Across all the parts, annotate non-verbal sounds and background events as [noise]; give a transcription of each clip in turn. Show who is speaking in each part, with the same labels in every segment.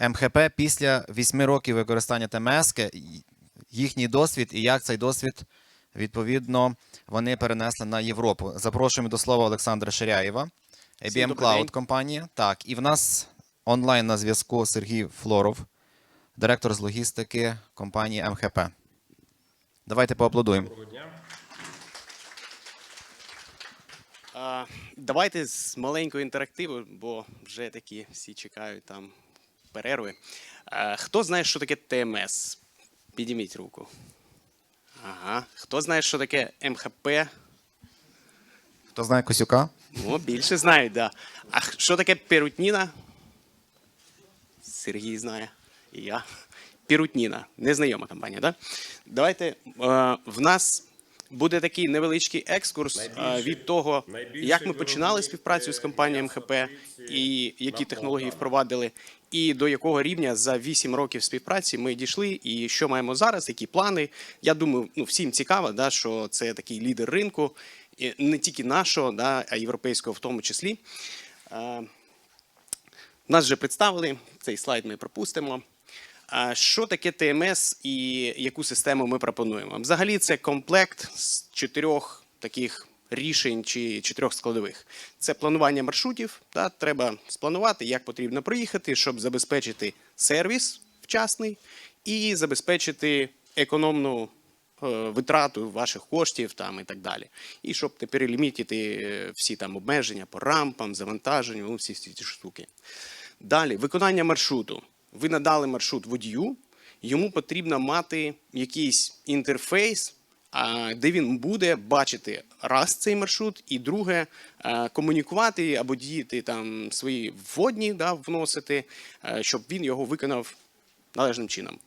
Speaker 1: МХП після 8 років використання ТМС, їхній досвід і як цей досвід відповідно вони перенесли на Європу. Запрошуємо до слова Олександра Ширяєва, IBM Cloud компанія. Так, і в нас онлайн на зв'язку Сергій Флоров, директор з логістики компанії МХП. Давайте поаплодуємо.
Speaker 2: Доброго дня.
Speaker 3: Давайте з маленького інтерактиву, бо вже такі всі чекають там перерви. Хто знає, що таке ТМС? Підніміть руку. Ага. Хто знає, що таке МХП?
Speaker 1: Хто знає Косюка?
Speaker 3: Ну, більше знають, да. А що таке перутніна? Сергій знає. І я. Пірутніна. Незнайома компанія, так? Да? Давайте. Е, в нас буде такий невеличкий екскурс е, від того, як ми починали співпрацю з компанією МХП і які технології впровадили, і до якого рівня за 8 років співпраці ми дійшли, і що маємо зараз, які плани. Я думаю, ну всім цікаво, да, що це такий лідер ринку, не тільки нашого, да, а європейського в тому числі. Е, Нас вже представили, цей слайд ми пропустимо. Що таке ТМС і яку систему ми пропонуємо? Взагалі, це комплект з чотирьох таких рішень чи чотирьох складових. Це планування маршрутів. Да, треба спланувати, як потрібно проїхати, щоб забезпечити сервіс вчасний і забезпечити економну е, витрату ваших коштів там і так далі. І щоб не перелімітити е, всі там обмеження по рампам, завантаженню, ну, всі ці штуки. Далі, виконання маршруту. Ви надали маршрут водію, йому потрібно мати якийсь інтерфейс, де він буде бачити раз цей маршрут, і друге комунікувати або діяти там свої вводні, да, вносити, щоб він його виконав належним чином.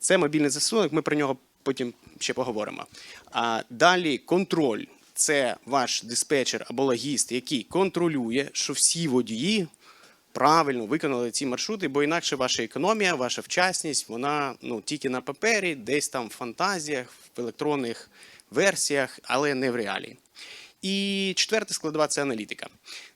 Speaker 3: Це мобільний застосунок, ми про нього потім ще поговоримо. А далі контроль. Це ваш диспетчер або логіст, який контролює, що всі водії правильно виконали ці маршрути, бо інакше ваша економія, ваша вчасність, вона ну, тільки на папері, десь там в фантазіях, в електронних версіях, але не в реалії. І четверта складова це аналітика.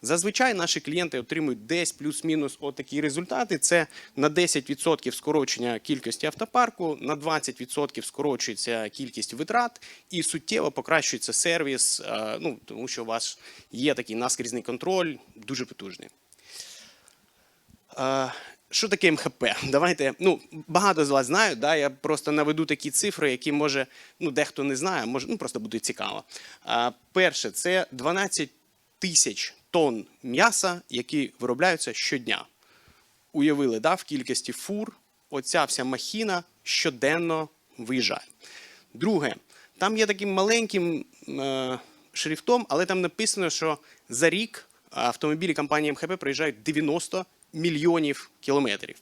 Speaker 3: Зазвичай наші клієнти отримують десь плюс-мінус отакі результати. Це на 10% скорочення кількості автопарку, на 20% скорочується кількість витрат і суттєво покращується сервіс, е, ну, тому що у вас є такий наскрізний контроль, дуже потужний. Що таке МХП? Давайте, ну, багато з вас знають, да, я просто наведу такі цифри, які може, ну, дехто не знає, може, ну, просто буде цікаво. А, перше, це 12 тисяч тонн м'яса, які виробляються щодня. Уявили, да, в кількості фур, оця вся махіна щоденно виїжджає. Друге, там є таким маленьким е, шрифтом, але там написано, що за рік автомобілі компанії МХП проїжджають 90 мільйонів кілометрів.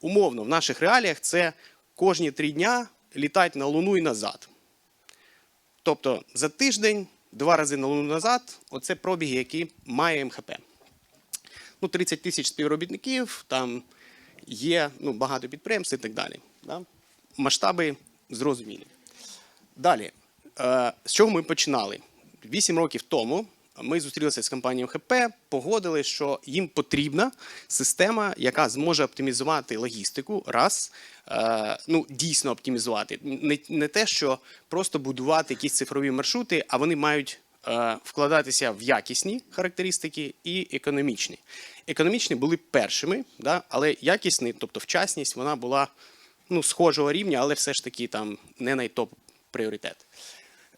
Speaker 3: Умовно, в наших реаліях це кожні три дня літати на Луну і назад. Тобто за тиждень два рази на Луну назад оце пробіги, які має МХП. Ну, 30 тисяч співробітників, там є ну, багато підприємств і так далі. Да? Масштаби зрозумілі. Далі, е, з чого ми починали? Вісім років тому ми зустрілися з компанією ХП, погодили, що їм потрібна система, яка зможе оптимізувати логістику, раз, е, ну, дійсно оптимізувати. Не, не те, що просто будувати якісь цифрові маршрути, а вони мають е, вкладатися в якісні характеристики і економічні. Економічні були першими, да, але якісні, тобто вчасність, вона була ну, схожого рівня, але все ж таки там не найтоп пріоритет.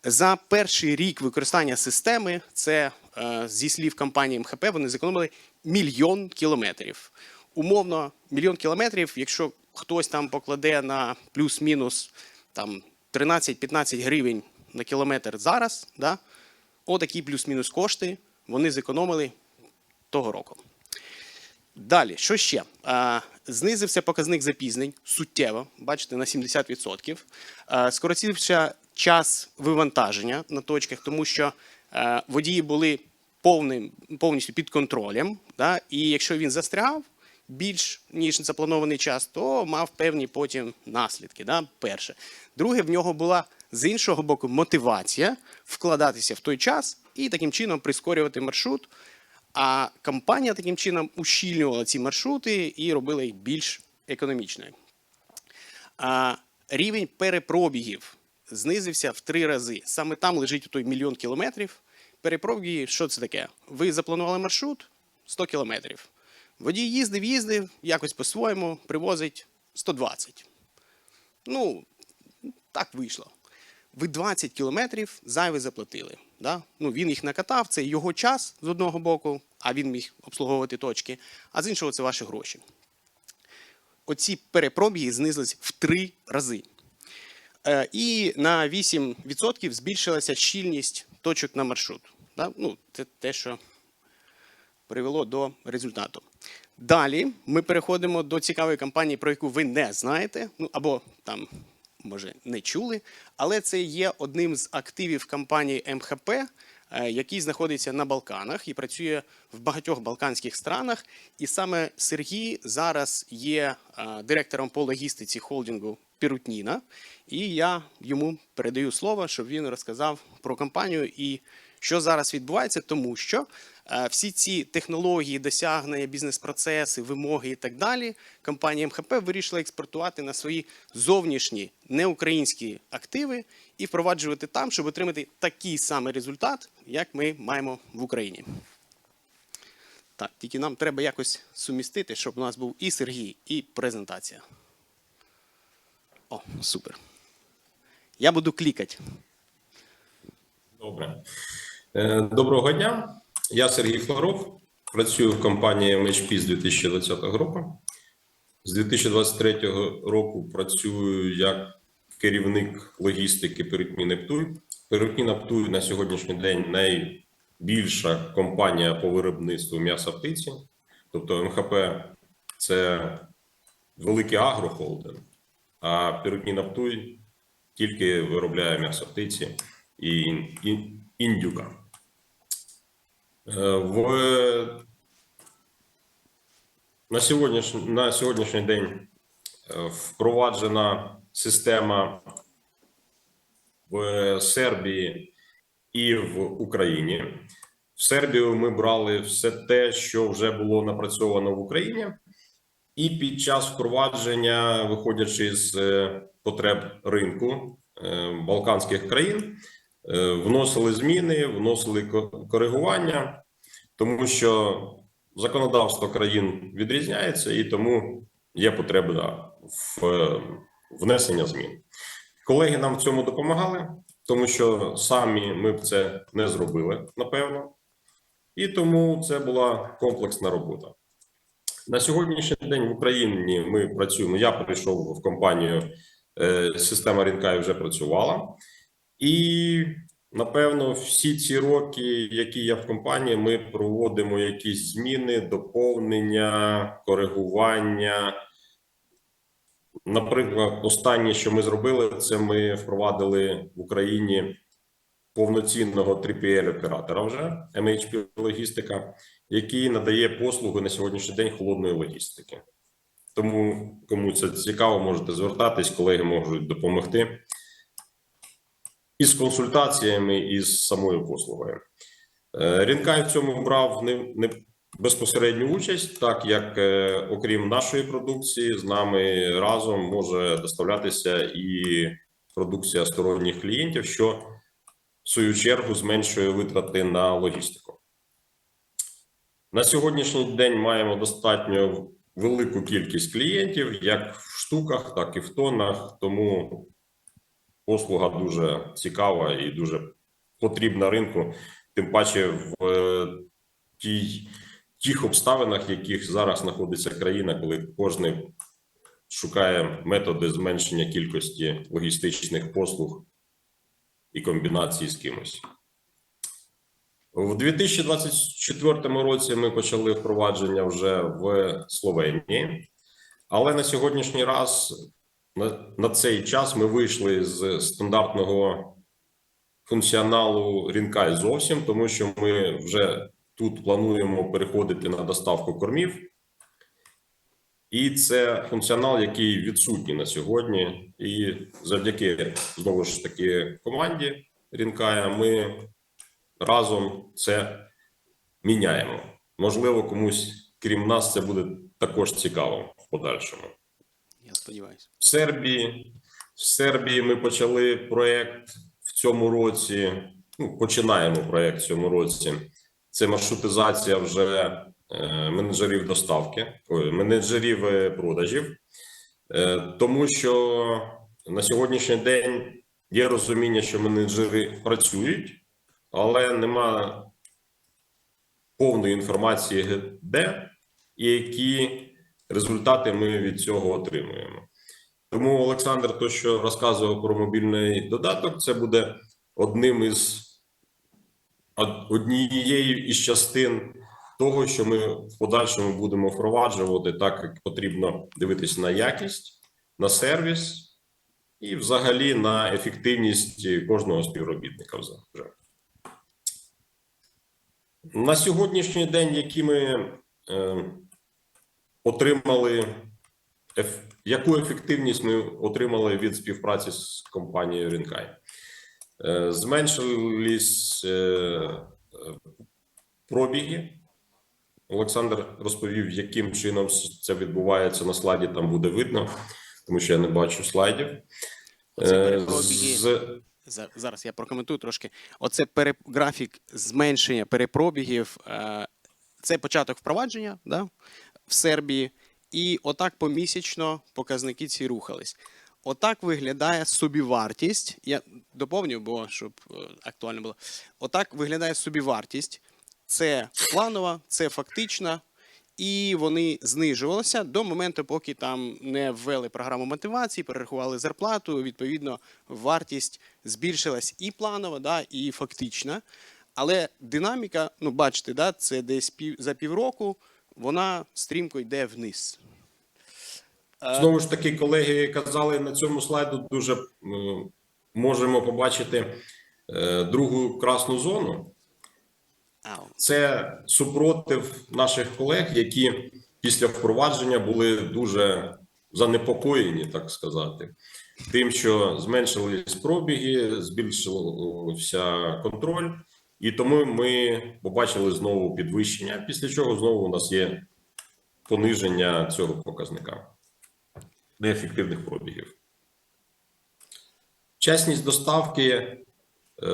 Speaker 3: За перший рік використання системи, це е, зі слів компанії МХП, вони зекономили мільйон кілометрів. Умовно, мільйон кілометрів, якщо хтось там покладе на плюс-мінус там 13-15 гривень на кілометр зараз, да, отакі плюс-мінус кошти вони зекономили того року. Далі, що ще? Знизився показник запізнень суттєво, бачите, на 70%. А, скоротився час вивантаження на точках, тому що е, водії були повним, повністю під контролем. Да? І якщо він застряв більш ніж запланований час, то мав певні потім наслідки. Да? Перше. Друге, в нього була з іншого боку мотивація вкладатися в той час і таким чином прискорювати маршрут. А компанія таким чином ущільнювала ці маршрути і робила їх більш економічної. А рівень перепробігів знизився в три рази. Саме там лежить той мільйон кілометрів. Перепробіги, що це таке? Ви запланували маршрут 100 кілометрів. Водій їздив, їздив, якось по-своєму привозить 120. Ну, так вийшло. Ви 20 кілометрів зайве заплатили. Да? Ну, він їх накатав, це його час з одного боку, а він міг обслуговувати точки, а з іншого це ваші гроші. Оці перепробіги знизились в три рази. Е, І на 8% збільшилася щільність точок на маршрут. Ну, це те, що привело до результату. Далі ми переходимо до цікавої кампанії, про яку ви не знаєте, ну або там, може, не чули, але це є одним з активів кампанії МХП, який знаходиться на Балканах і працює в багатьох балканських странах. І саме Сергій зараз є е, директором по логістиці холдингу Пірутніна. І я йому передаю слово, щоб він розказав про компанію і що зараз відбувається, тому що е, всі ці технології, досягнення, бізнес-процеси, вимоги і так далі, компанія МХП вирішила експортувати на свої зовнішні неукраїнські активи і впроваджувати там, щоб отримати такий самий результат, як ми маємо в Україні. Так, тільки нам треба якось сумістити, щоб у нас був і Сергій, і презентація. О, супер. Я буду клікати.
Speaker 2: Добре. Е, Доброго дня. Я Сергій Флоров. Працюю в компанії MHP з 2020 року. З 2023 року працюю як керівник логістики Перутні Нептуй. Перутні Нептуй на сьогоднішній день найбільша компанія по виробництву м'яса птиці. Тобто МХП це великий агрохолдинг, а Перутні Нептуй тільки виробляє м'ясо птиці і індюка. Е, В, на, сьогоднішній, на сьогоднішній день е, впроваджена система в Сербії і в Україні. В Сербію ми брали все те, що вже було напрацьовано в Україні, і під час впровадження, виходячи з е, потреб ринку е, балканських країн, вносили зміни, вносили коригування, тому що законодавство країн відрізняється, і тому є потреба в е, внесення змін. Колеги нам в цьому допомагали, тому що самі ми б це не зробили, напевно, і тому це була комплексна робота. На сьогоднішній день в Україні ми працюємо. Я прийшов в компанію, е, система Рінкай вже працювала. І напевно, всі ці роки, які я в компанії, ми проводимо якісь зміни, доповнення, коригування. Наприклад, останнє, що ми зробили, це ми впровадили в Україні повноцінного 3PL-оператора вже MHP логістика, який надає послуги на сьогоднішній день холодної логістики. Тому, кому це цікаво, можете звертатись, колеги можуть допомогти із консультаціями, і з самою послугою. Е, Рінкай в цьому брав не, не безпосередню участь, так як е, окрім нашої продукції, з нами разом може доставлятися і продукція сторонніх клієнтів, що в свою чергу зменшує витрати на логістику. На сьогоднішній день маємо достатньо велику кількість клієнтів, як в штуках, так і в тоннах. Тому послуга дуже цікава і дуже потрібна ринку, тим паче в е, тій, тих обставинах, в яких зараз знаходиться країна, коли кожен шукає методи зменшення кількості логістичних послуг і комбінації з кимось. У 2024 році ми почали впровадження вже в Словенії, але на сьогоднішній раз на, цей час ми вийшли з стандартного функціоналу Рінкай зовсім, тому що ми вже тут плануємо переходити на доставку кормів. І це функціонал, який відсутній на сьогодні. І завдяки знову ж таки команді Рінкая ми разом це міняємо. Можливо, комусь, крім нас, це буде також цікаво в подальшому.
Speaker 3: Сподіваюся.
Speaker 2: В Сербії, в Сербії ми почали проект в цьому році. Ну, починаємо проект в цьому році. Це маршрутизація вже е, менеджерів доставки, менеджерів е, продажів, Е, тому що на сьогоднішній день є розуміння, що менеджери працюють, але нема повної інформації, де і які результати ми від цього отримуємо. Тому Олександр, то, що розказував про мобільний додаток, це буде одним із однією із частин того, що ми в подальшому будемо впроваджувати, так як потрібно дивитися на якість, на сервіс і взагалі на ефективність кожного співробітника. Вже. На сьогоднішній день, які ми е, отримали еф- яку ефективність ми отримали від співпраці з компанією Рінкай? Е, Зменшились е, пробіги. Олександр розповів, яким чином це відбувається на слайді. Там буде видно, тому що я не бачу слайдів.
Speaker 3: Оце
Speaker 2: Е, з-
Speaker 3: Зараз я прокоментую трошки. Оце пере... графік зменшення перепробігів. Це початок впровадження да, в Сербії. І отак помісячно показники ці рухались. Отак виглядає собівартість. Я доповню, бо щоб е, актуально було. Отак виглядає собівартість. Це планова, це фактична, і вони знижувалися до моменту, поки там не ввели програму мотивації, перерахували зарплату. Відповідно, вартість збільшилась і планова, да, і фактична. Але динаміка, ну бачите, да, це десь пів, за півроку, вона стрімко йде вниз. Е,
Speaker 2: Знову ж таки, колеги казали на цьому слайду дуже можемо побачити е, другу красну зону. Це супротив наших колег, які після впровадження були дуже занепокоєні, так сказати, тим, що зменшились пробіги, збільшився контроль, і тому ми побачили знову підвищення. Після чого знову у нас є пониження цього показника неефективних пробігів. Чесність доставки е,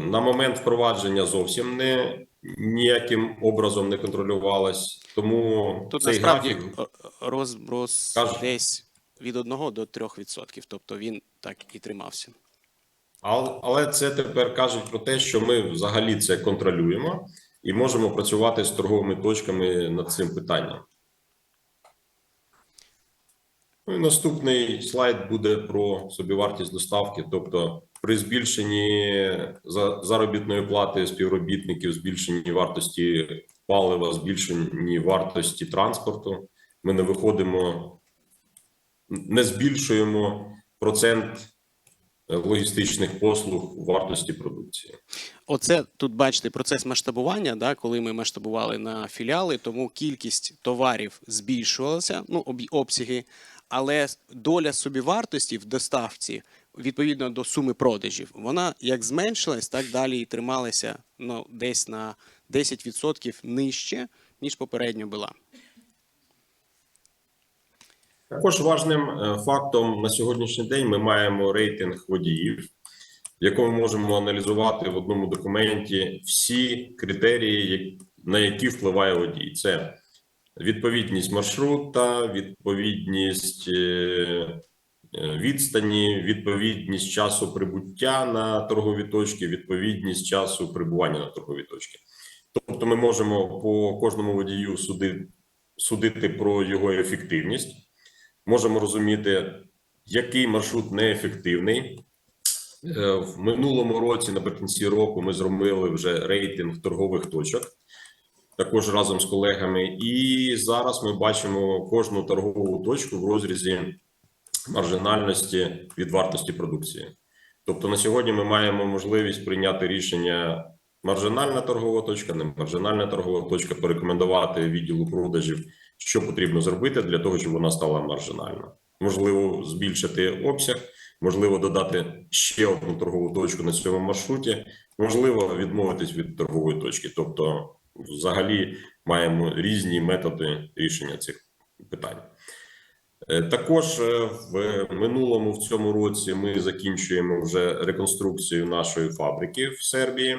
Speaker 2: на момент впровадження зовсім не ніяким образом не контролювалась. Тому
Speaker 3: Тут
Speaker 2: цей
Speaker 3: насправді
Speaker 2: графік
Speaker 3: розброс
Speaker 2: Каже.
Speaker 3: десь від 1 до 3%. Тобто він так і тримався.
Speaker 2: Але, це тепер кажуть про те, що ми взагалі це контролюємо і можемо працювати з торговими точками над цим питанням. Ну і наступний слайд буде про собівартість доставки. Тобто, при збільшенні заробітної плати співробітників, збільшенні вартості палива, збільшенні вартості транспорту, ми не виходимо, не збільшуємо процент логістичних послуг вартості продукції.
Speaker 3: Оце тут бачите процес масштабування, да, коли ми масштабували на філіали, тому кількість товарів збільшувалася, ну обсяги, але доля собівартості в доставці відповідно до суми продажів, вона як зменшилась, так далі і трималася ну, десь на 10% нижче, ніж попередньо була.
Speaker 2: Також важним е, фактом на сьогоднішній день ми маємо рейтинг водіїв, в якому можемо аналізувати в одному документі всі критерії, на які впливає водій. Це відповідність маршрута, відповідність е, е, відстані, відповідність часу прибуття на торгові точки, відповідність часу прибування на торгові точки. Тобто, ми можемо по кожному водію суди, судити про його ефективність можемо розуміти, який маршрут неефективний. Е, В минулому році, наприкінці року, ми зробили вже рейтинг торгових точок, також разом з колегами. І зараз ми бачимо кожну торгову точку в розрізі маржинальності від вартості продукції. Тобто на сьогодні ми маємо можливість прийняти рішення маржинальна торгова точка, не маржинальна торгова точка, порекомендувати відділу продажів, що потрібно зробити для того, щоб вона стала маржинальна. Можливо, збільшити обсяг, можливо, додати ще одну торгову точку на цьому маршруті, можливо, відмовитись від торгової точки. Тобто, взагалі, маємо різні методи рішення цих питань. Е, Також е, в минулому в цьому році ми закінчуємо вже реконструкцію нашої фабрики в Сербії,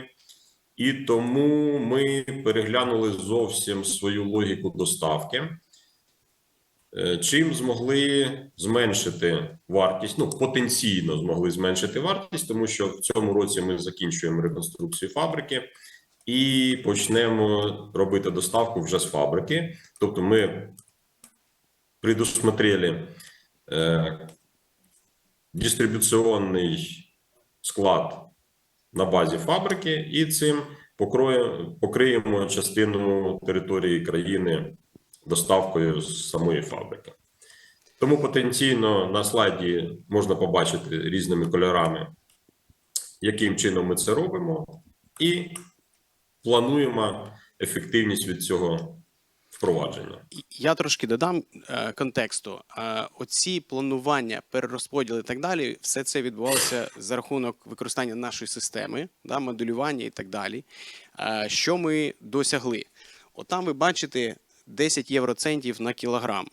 Speaker 2: і тому ми переглянули зовсім свою логіку доставки. Е, Чим змогли зменшити вартість? Ну, потенційно змогли зменшити вартість, тому що в цьому році ми закінчуємо реконструкцію фабрики і почнемо робити доставку вже з фабрики. Тобто, ми предусмотрели э, дистрибуційний склад на базі фабрики, і цим покроє- покриємо частину території країни доставкою з самої фабрики. Тому потенційно на слайді можна побачити різними кольорами, яким чином ми це робимо, і плануємо ефективність від цього впровадження.
Speaker 3: Я трошки додам е, контексту. Е, оці планування, перерозподіл і так далі, все це відбувалося за рахунок використання нашої системи, да, моделювання і так далі. Е, що ми досягли? Отам ви бачите 10 євроцентів на кілограм.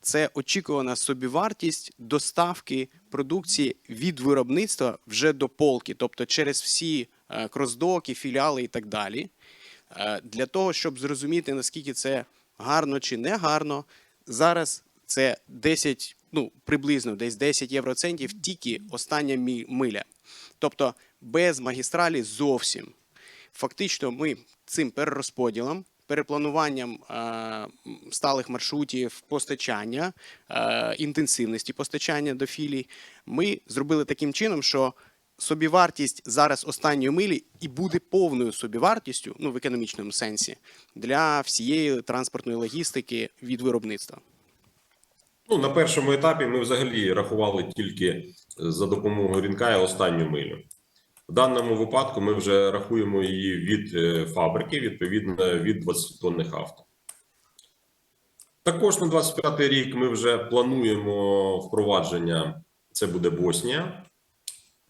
Speaker 3: Це очікувана собівартість доставки продукції від виробництва вже до полки, тобто через всі кросдоки, філіали і так далі. Для того, щоб зрозуміти, наскільки це гарно чи не гарно, зараз це 10, ну приблизно десь 10 євроцентів тільки остання миля. Тобто без магістралі зовсім. Фактично, ми цим перерозподілом, переплануванням е, сталих маршрутів постачання, е, інтенсивності постачання до філій, ми зробили таким чином, що собівартість зараз останньої милі і буде повною собівартістю, ну в економічному сенсі, для всієї транспортної логістики від виробництва.
Speaker 2: Ну, на першому етапі ми взагалі рахували тільки за допомогою рінка і останню милю. В даному випадку ми вже рахуємо її від е, фабрики, відповідно від 20 тонних авто. Також на 25 рік ми вже плануємо впровадження. Це буде Боснія,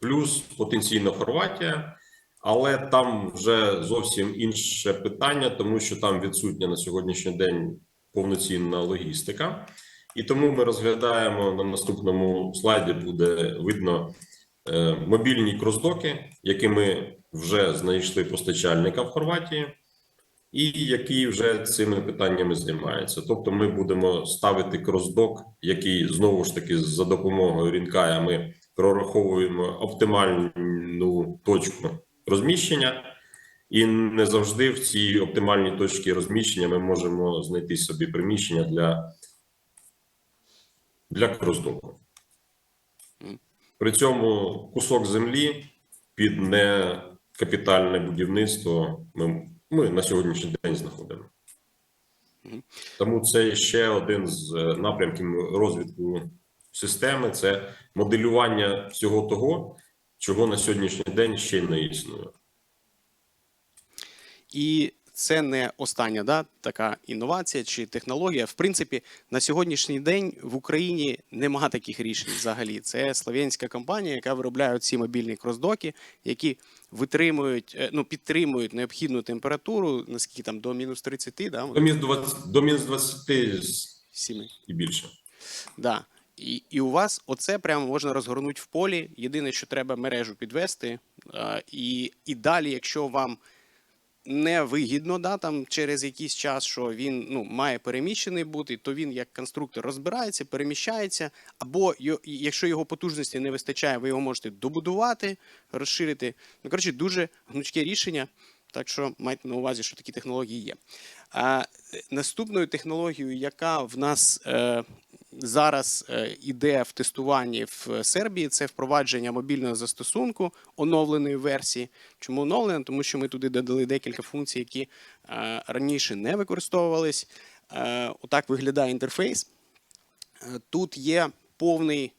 Speaker 2: плюс потенційно Хорватія, але там вже зовсім інше питання, тому що там відсутня на сьогоднішній день повноцінна логістика. І тому ми розглядаємо на наступному слайді буде видно е, мобільні кросдоки, які ми вже знайшли постачальника в Хорватії, і які вже цими питаннями займаються. Тобто, ми будемо ставити кросдок, який знову ж таки за допомогою рінкая ми прораховуємо оптимальну точку розміщення. І не завжди в цій оптимальній точці розміщення ми можемо знайти собі приміщення для для кросдоку. При цьому кусок землі під некапітальне будівництво ми, ми на сьогоднішній день знаходимо. Тому це ще один з е, напрямків розвитку системи це моделювання всього того, чого на сьогоднішній день ще не існує.
Speaker 3: І це не остання да, така інновація чи технологія. В принципі, на сьогоднішній день в Україні нема таких рішень взагалі. Це слов'янська компанія, яка виробляє ці мобільні кросдоки, які витримують, е, ну, підтримують необхідну температуру, наскільки там до мінус 30, да,
Speaker 2: До мінус 20, до мінус 20
Speaker 3: сіми.
Speaker 2: і більше.
Speaker 3: Да. І, і у вас оце прямо можна розгорнути в полі. Єдине, що треба мережу підвести. І, і далі, якщо вам не вигідно, да, там через якийсь час, що він ну, має переміщений бути, то він як конструктор розбирається, переміщається, або якщо його потужності не вистачає, ви його можете добудувати, розширити. Ну, коротше, дуже гнучке рішення. Так що майте на увазі, що такі технології є. А е, наступною технологією, яка в нас е, зараз е, іде в тестуванні в Сербії, це впровадження мобільного застосунку оновленої версії. Чому оновлене? Тому що ми туди додали декілька функцій, які е, раніше не використовувались. Е, отак виглядає інтерфейс. Тут є повний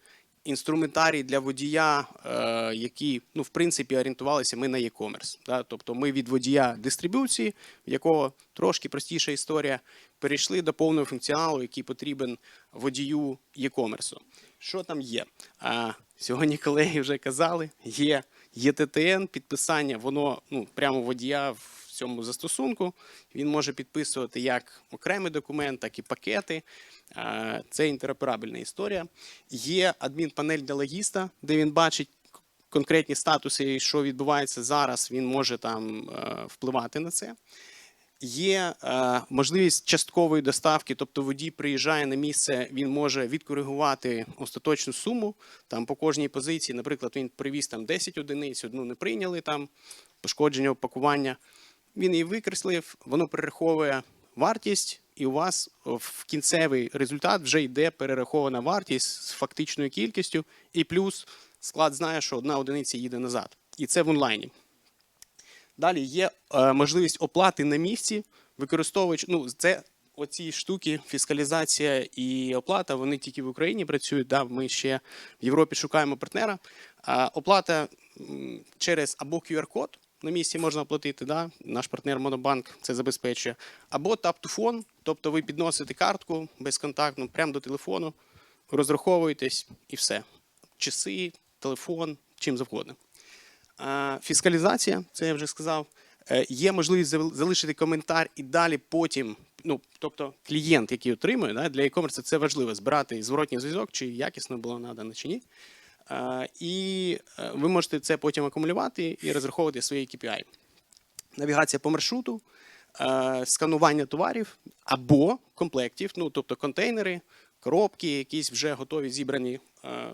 Speaker 3: інструментарій для водія, е, який, ну, в принципі, орієнтувалися ми на e-commerce. Да? Тобто ми від водія дистрибуції, в якого трошки простіша історія, перейшли до повного функціоналу, який потрібен водію e-commerce. Що там є? А, сьогодні колеги вже казали, є ЄТТН, підписання, воно ну, прямо водія в цьому застосунку. Він може підписувати як окремий документ, так і пакети. Це інтероперабельна історія. Є адмінпанель для логіста, де він бачить конкретні статуси, що відбувається зараз, він може там е, впливати на це. Є е, можливість часткової доставки, тобто водій приїжджає на місце, він може відкоригувати остаточну суму там по кожній позиції. Наприклад, він привіз там 10 одиниць, одну не прийняли там пошкодження опакування. Він її викреслив, воно перераховує вартість, і у вас в кінцевий результат вже йде перерахована вартість з фактичною кількістю, і плюс склад знає, що одна одиниця їде назад. І це в онлайні. Далі є е, можливість оплати на місці, використовуючи ну, це оці штуки, фіскалізація і оплата, вони тільки в Україні працюють. Да, ми ще в Європі шукаємо партнера. А оплата через або QR-код на місці можна оплатити. Да? Наш партнер Монобанк це забезпечує, або phone, тобто ви підносите картку безконтактну прямо до телефону, розраховуєтесь і все. Часи, телефон, чим завгодно. Фіскалізація, це я вже сказав. Е, Є можливість залишити коментар і далі потім. Ну, тобто клієнт, який отримує, да, для e-commerce це важливо збирати зворотній зв'язок, чи якісно було надано, чи ні. Е, І е, ви можете це потім акумулювати і розраховувати свої KPI. Навігація по маршруту, е, сканування товарів або комплектів, ну тобто контейнери, коробки, якісь вже готові зібрані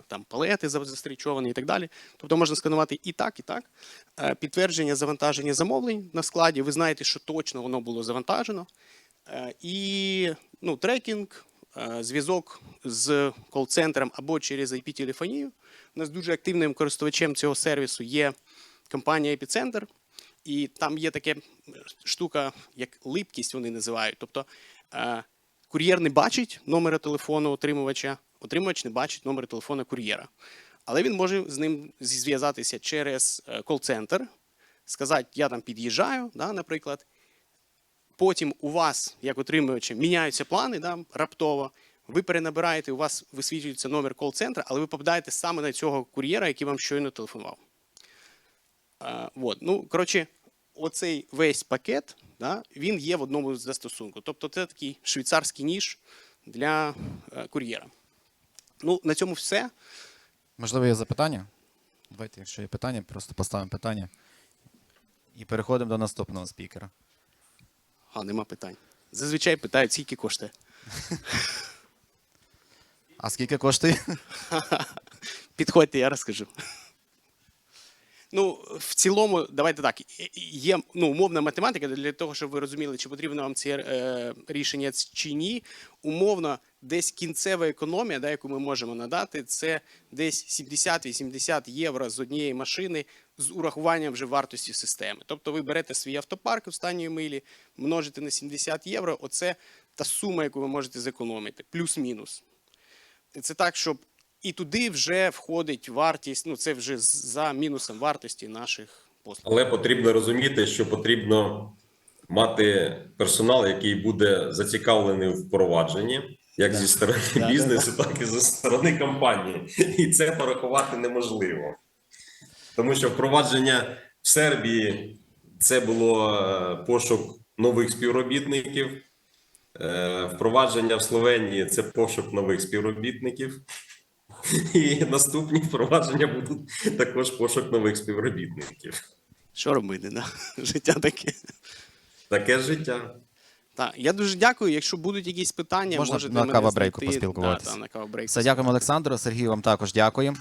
Speaker 3: там палети застрічовані і так далі. Тобто можна сканувати і так, і так. Підтвердження завантаження замовлень на складі. Ви знаєте, що точно воно було завантажено. І ну, трекінг, зв'язок з кол-центром або через IP-телефонію. У нас дуже активним користувачем цього сервісу є компанія Епіцентр. І там є така штука, як липкість, вони називають. Тобто е, кур'єр не бачить номера телефону отримувача, отримувач не бачить номер телефону кур'єра. Але він може з ним зв'язатися через е, кол-центр, сказати, я там під'їжджаю, да, наприклад. Потім у вас, як отримувача, міняються плани да, раптово. Ви перенабираєте, у вас висвітлюється номер кол-центра, але ви попадаєте саме на цього кур'єра, який вам щойно телефонував. А, вот. Ну, коротше, оцей весь пакет, да, він є в одному застосунку. Тобто це такий швейцарський ніж для е, кур'єра. Ну, на цьому все.
Speaker 1: Можливо, є запитання? Давайте, якщо є питання, просто поставимо питання. І переходимо до наступного спікера.
Speaker 3: А, нема питань. Зазвичай питають, скільки коштує.
Speaker 1: А скільки коштує? [laughs]
Speaker 3: Підходьте, я розкажу. Ну, в цілому, давайте так. Є ну, умовна математика для того, щоб ви розуміли, чи потрібно вам це е, рішення чи ні. Умовно, десь кінцева економія, да, яку ми можемо надати, це десь 70-80 євро з однієї машини з урахуванням вже вартості системи. Тобто ви берете свій автопарк останньої милі, множите на 70 євро. Оце та сума, яку ви можете зекономити, плюс-мінус. Це так, щоб і туди вже входить вартість, ну це вже за мінусом вартості наших послуг.
Speaker 2: Але потрібно розуміти, що потрібно мати персонал, який буде зацікавлений в впровадженні, як зі сторони
Speaker 3: Да, да,
Speaker 2: бізнесу, так і зі сторони компанії. І це порахувати неможливо. Тому що впровадження в Сербії це було е, пошук нових співробітників. Е, Впровадження в Словенії це пошук нових співробітників. [laughs] І наступні впровадження будуть також пошук нових співробітників.
Speaker 3: Що робити? Да? [laughs] Життя таке.
Speaker 2: Таке життя.
Speaker 3: Так, я дуже дякую. Якщо будуть якісь питання,
Speaker 1: Можна
Speaker 3: можете
Speaker 1: на
Speaker 3: мене
Speaker 1: кава-брейку поспілкуватися.
Speaker 3: Да, да, на кава-брейку.
Speaker 1: Все, дякуємо, Олександру. Сергію, вам також дякую.